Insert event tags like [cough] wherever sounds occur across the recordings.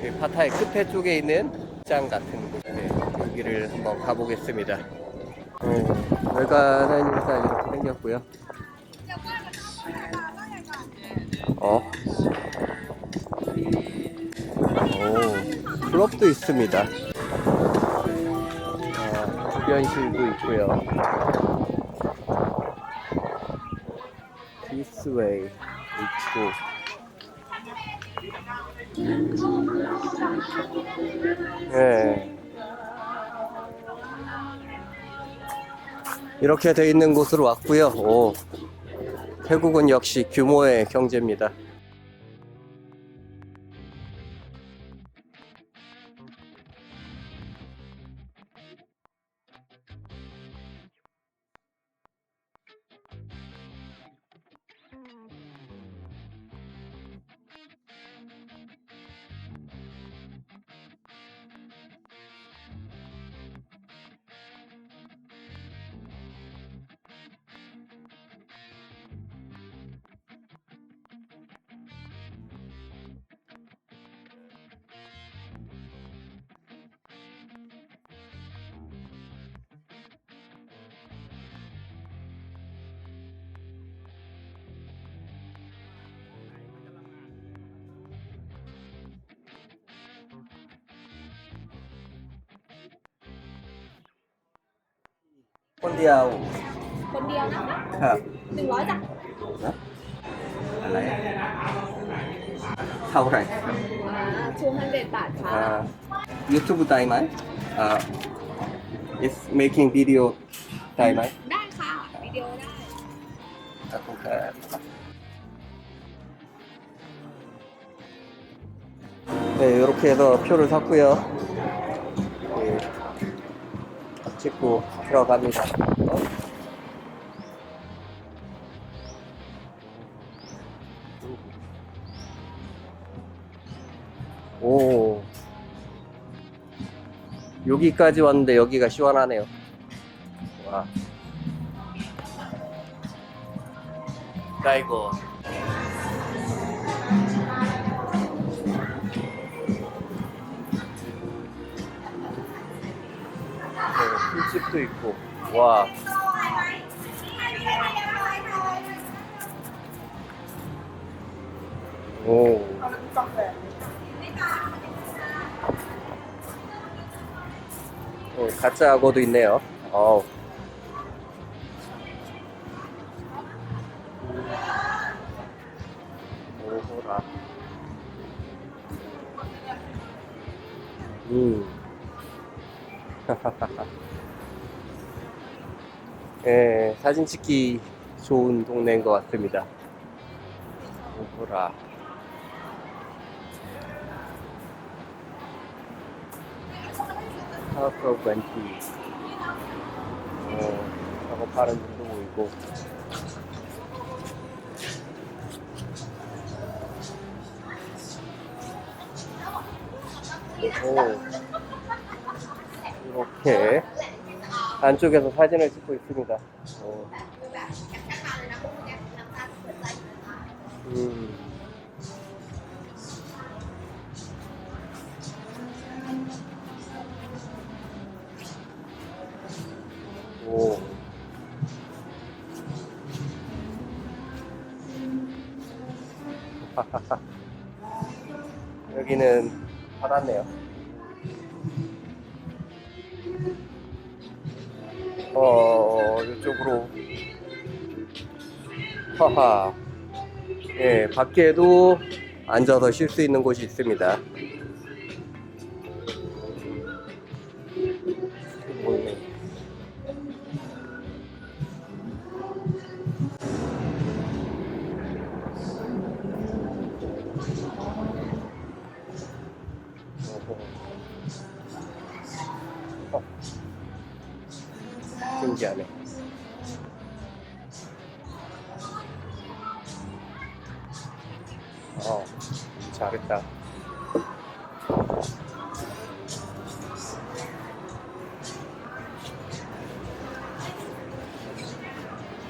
이 파타의 끝에 쪽에 있는 장 같은 곳에 여기를 한번 가보겠습니다. 어, 외관은 일단 이렇게 생겼고요. 어. 오, 클럽도 있습니다. 어, 흡연실도 있고요. 디스웨이 있고. 네. 이렇게 돼 있는 곳으로 왔고요. 오, 태국은 역시 규모의 경제입니다. คนเดียว คนเดียวนะคะ ครับ หนึ่งร้อยจ้ะ อะไรเท่าไหร่ ทูฮันเดบาทค่ะ อ่า YouTube ได้ไหมอ่า is making video ได้ไหม ได้ค่ะวิดีโอได้ ขอบคุณครับ네, 이렇게 해서 표를 샀고요. 네, 찍고 들어갑니다. 오. 여기까지 왔는데 여기가 시원하네요. 와. 아이고. 집도 있고. 와. 오. 네, 가짜 악어도 있네요. 어우. 오호라. 음. [laughs] 예, 사진 찍기 좋은 동네인 것 같습니다. 오호라. 하프 벤티. 어, 작업하는 분도 보이고. 오, 이렇게 안쪽에서 사진을 찍고 있습니다. 오. 음. 오. [laughs] 여기는 받았네요. 어, 이쪽으로. 하하. 예, 밖에도 앉아서 쉴 수 있는 곳이 있습니다.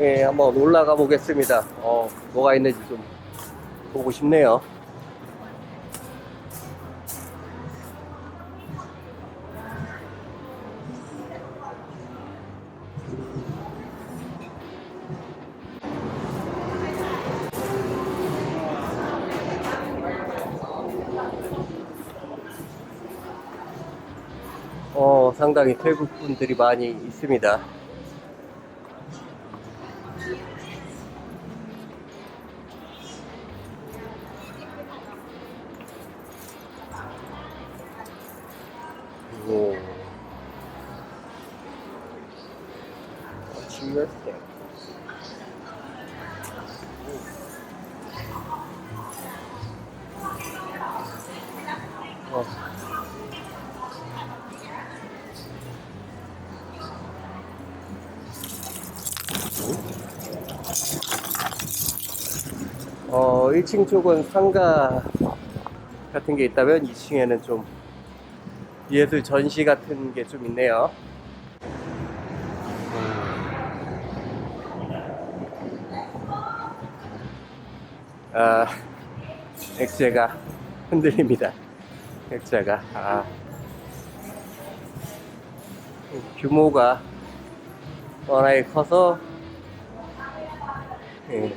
예, 한번 올라가 보겠습니다. 어, 뭐가 있는지 좀 보고 싶네요. 어, 상당히 태국 분들이 많이 있습니다. 오. 1층 쪽은 상가 같은 게 있다면 2층에는 좀 예술 전시 같은 게 좀 있네요. 아, 액체가 흔들립니다. 액자가. 아. 규모가 워낙에 커서, 예,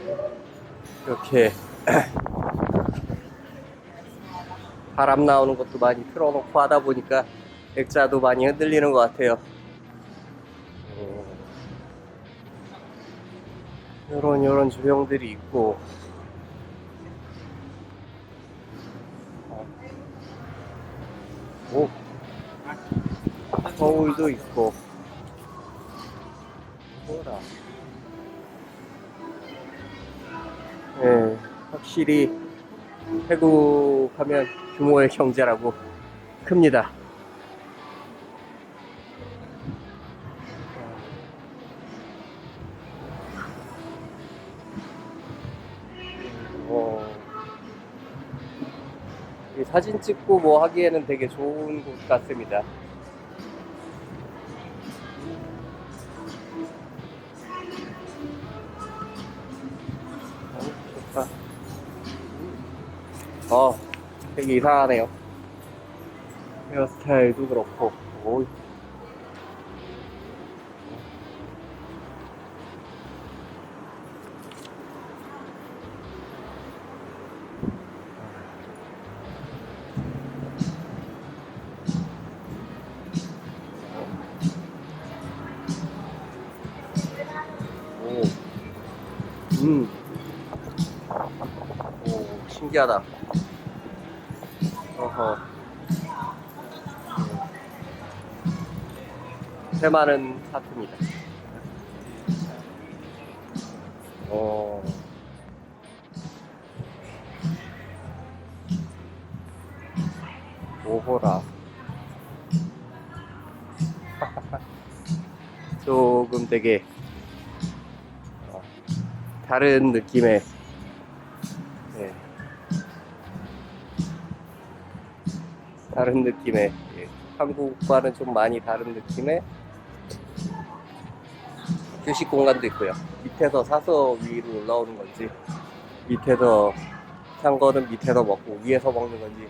이렇게 [clears throat] 바람 나오는 것도 많이 틀어놓고 하다 보니까 액자도 많이 흔들리는 것 같아요. 이런 이런 조형들이 있고. 오. 거울도 있고 확실히 태국 하면 규모의 경제라고 큽니다. 어, 이 사진 찍고 뭐 하기에는 되게 좋은 곳 같습니다. 되게 이상하네요. 헤어스타일도 그렇고, 오. 오. 음. 오, 신기하다. 어허. 새 많은 하트입니다. 어. 오호라. [laughs] 조금 되게 어, 다른 느낌의 예. 다른 느낌의 예. 한국과는 좀 많이 다른 느낌의 휴식 공간도 있고요. 밑에서 사서 위로 올라오는 건지 밑에서 산 거는 밑에서 먹고 위에서 먹는 건지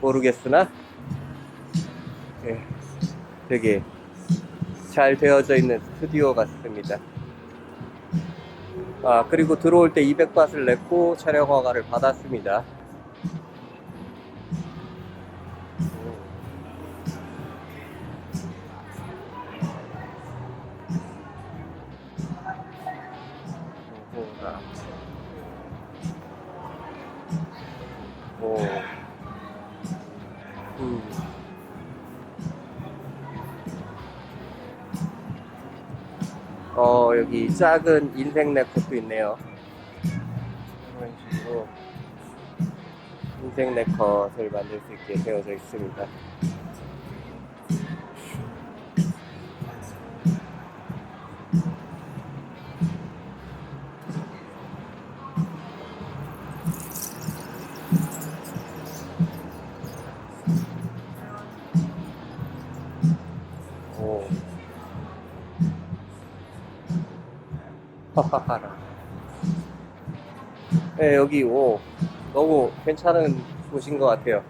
모르겠으나 예. 되게 잘 되어져 있는 스튜디오 같습니다. 아, 그리고 들어올 때 200바트를 냈고 촬영 허가를 받았습니다. 어, 여기 작은 인생 네컷도 있네요. 이런 식으로 인생 네컷을 만들 수 있게 되어져 있습니다. 하하하라. 네, 여기 오 너무 괜찮은 곳인 것 같아요.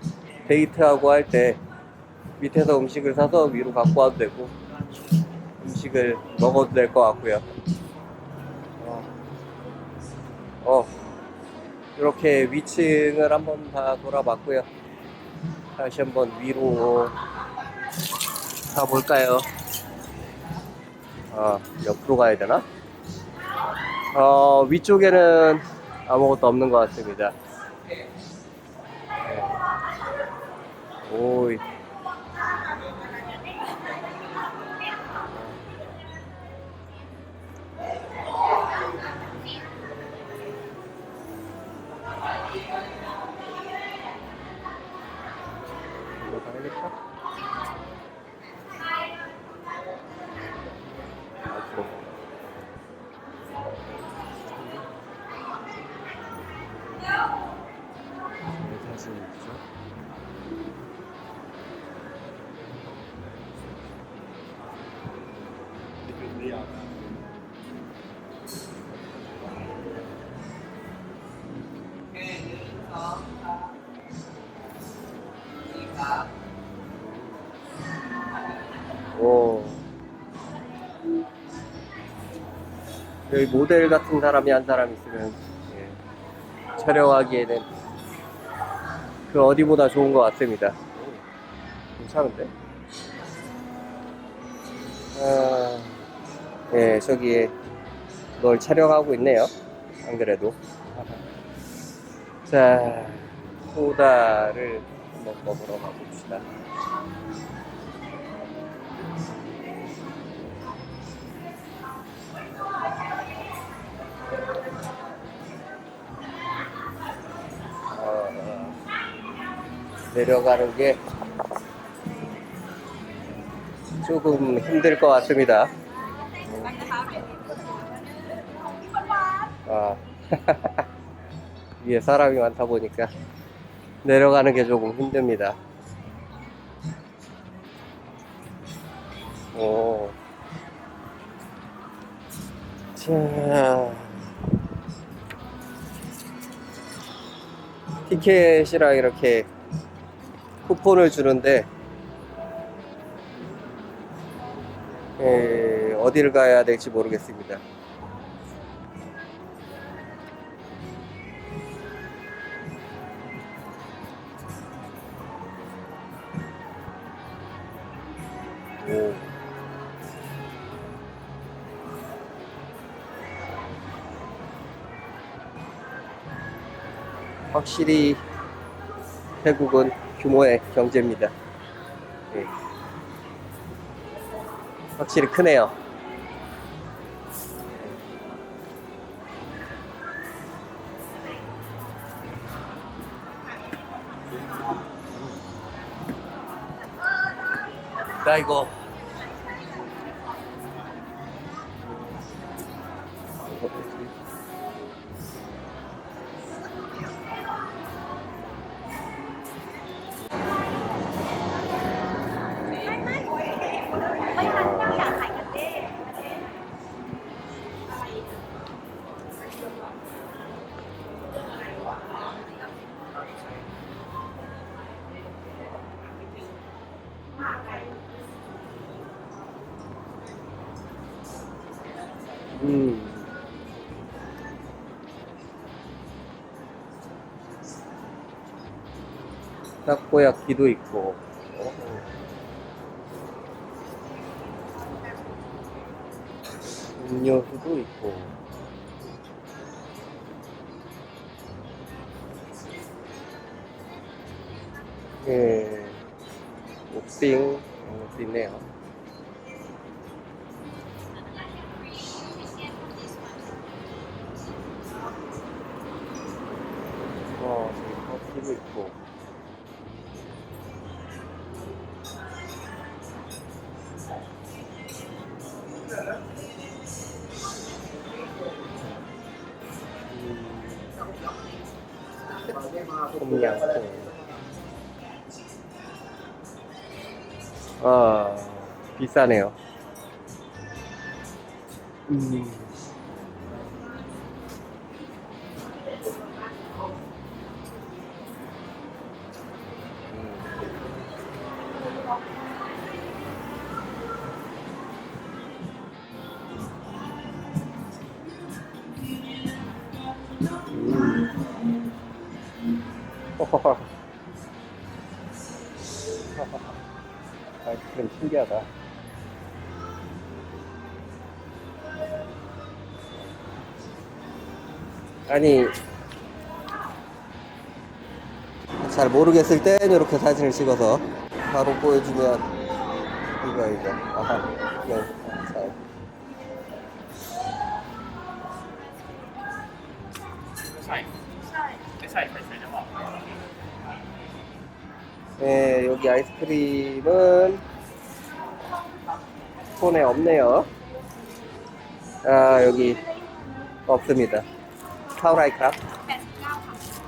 데이트하고 할 때 밑에서 음식을 사서 위로 갖고 와도 되고 음식을 먹어도 될 것 같고요. 어, 어, 이렇게 위층을 한번 다 돌아봤고요. 다시 한번 위로 가볼까요? 아, 옆으로 가야 되나? 어, 위쪽에는 아무것도 없는 것 같습니다. 네. 오 오. 여기 모델 같은 사람이 한 사람 있으면 예, 촬영하기에는 그 어디보다 좋은 것 같습니다. 오, 괜찮은데? 아, 예, 저기에 뭘 촬영하고 있네요. 안 그래도. 자, 소다를 한번 먹으러 가봅시다. 내려가는 게 조금 힘들 것 같습니다. 아, [laughs] 위에 사람이 많다 보니까 내려가는 게 조금 힘듭니다. 오. 자. 티켓이랑 이렇게 쿠폰을 주는데 에, 어디를 가야 될지 모르겠습니다. 오. 확실히 태국은 규모의 경제입니다. 예. 확실히 크네요. 나 이거 타코야키도 있고. 음료수도 있고. 예, 옥빙 이런 것도 있네요. 음, 콤양콩. 아, 비싸네요. 음. 아이스크림 신기하다. 아니, 잘 모르겠을 땐 이렇게 사진을 찍어서 바로 보여주면 이거, 이거. 아하, 네. 여기 아이스크림은 손에 없네요. 아, 여기 없습니다. 카우라이카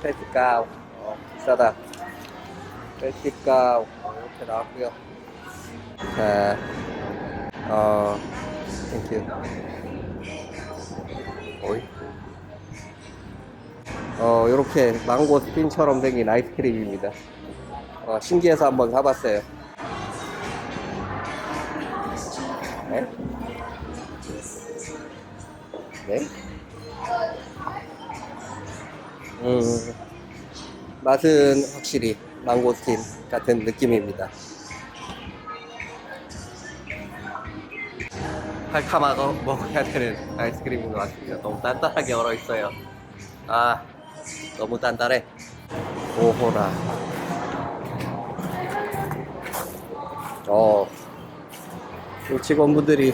89. 어, 비싸다. 89. 어, 이렇게 나왔고요. 자, 어, 땡큐. 오이. 어, 이렇게 망고 스핀처럼 생긴 아이스크림입니다. 어, 신기해서 한번 사봤어요. 네? 네? 음, 맛은 확실히 망고스틴 같은 느낌입니다. 칼카마가 먹어야 되는 아이스크림인 것 같습니다. 너무 단단하게 얼어 있어요. 아, 너무 단단해. 오호라. 어, 이 직원분들이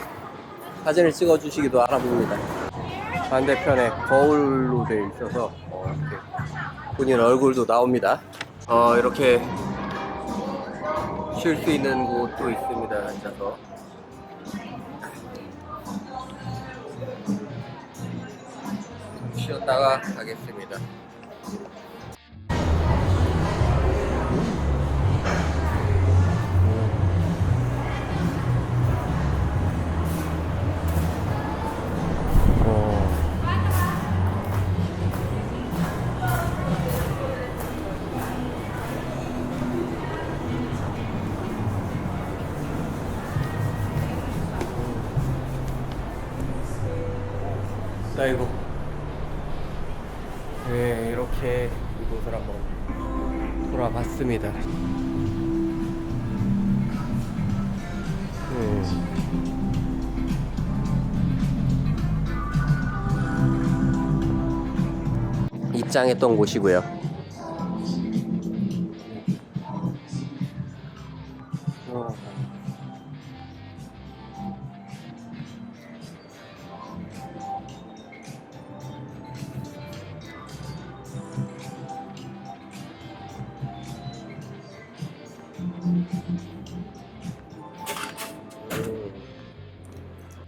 사진을 찍어주시기도 알아봅니다. 반대편에 거울로 되어 있어서 어, 이렇게 본인 얼굴도 나옵니다. 어, 이렇게 쉴 수 있는 곳도 있습니다. 앉아서. 쉬었다가 가겠습니다. 네, 이렇게 이곳을 한번 돌아봤습니다. 음. 입장했던 곳이고요.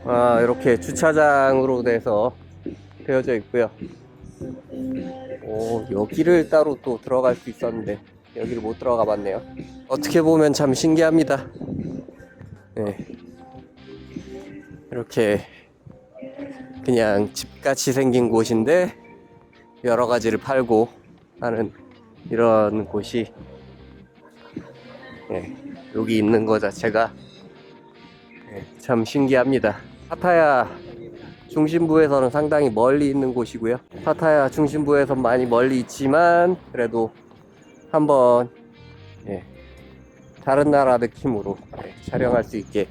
아, 이렇게 주차장으로 돼서 되어져 있고요. 오, 여기를 따로 또 들어갈 수 있었는데 여기를 못 들어가 봤네요. 어떻게 보면 참 신기합니다. 네. 이렇게 그냥 집같이 생긴 곳인데 여러 가지를 팔고 하는 이런 곳이 네, 여기 있는 것 자체가 네, 참 신기합니다. 파타야 중심부에서는 상당히 멀리 있는 곳이고요. 파타야 중심부에선 많이 멀리 있지만 그래도 한번 예, 다른 나라 느낌으로 예, 촬영할 수 있게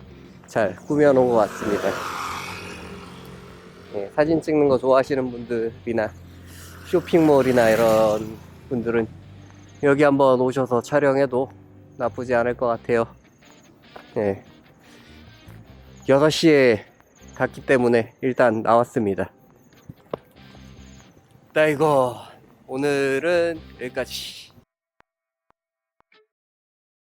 잘 꾸며놓은 것 같습니다. 예, 사진 찍는 거 좋아하시는 분들이나 쇼핑몰이나 이런 분들은 여기 한번 오셔서 촬영해도 나쁘지 않을 것 같아요. 예. 6시에 갔기 때문에 일단 나왔습니다. 나 이거 오늘은 여기까지.